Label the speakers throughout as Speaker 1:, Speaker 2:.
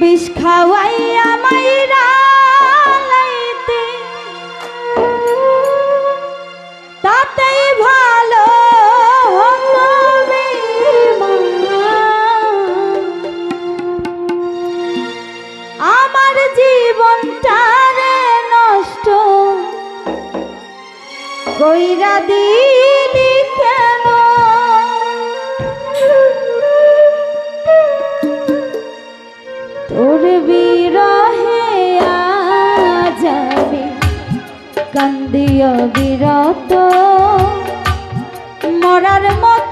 Speaker 1: বিষ খাওয়াইয়া মাইরা লাইতে। তাতেই ভালো আমার জীবনটা রে নষ্ট কইরা দিলি তোর বিরহে যাবে কান্দিও বিরত। মরার মতো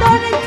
Speaker 1: 哆来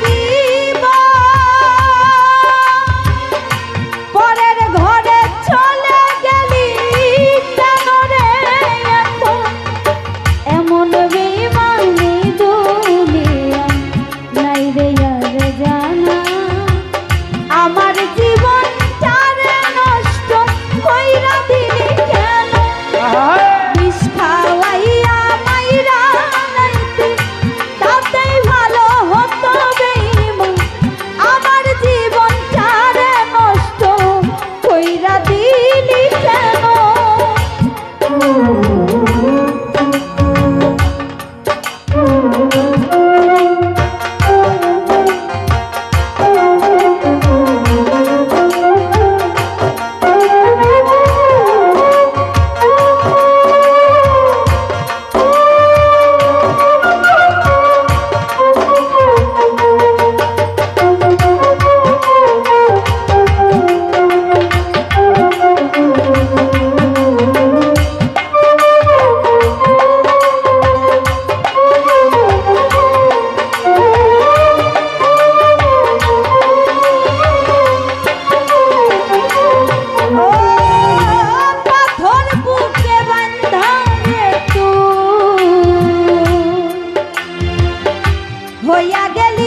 Speaker 1: I get it.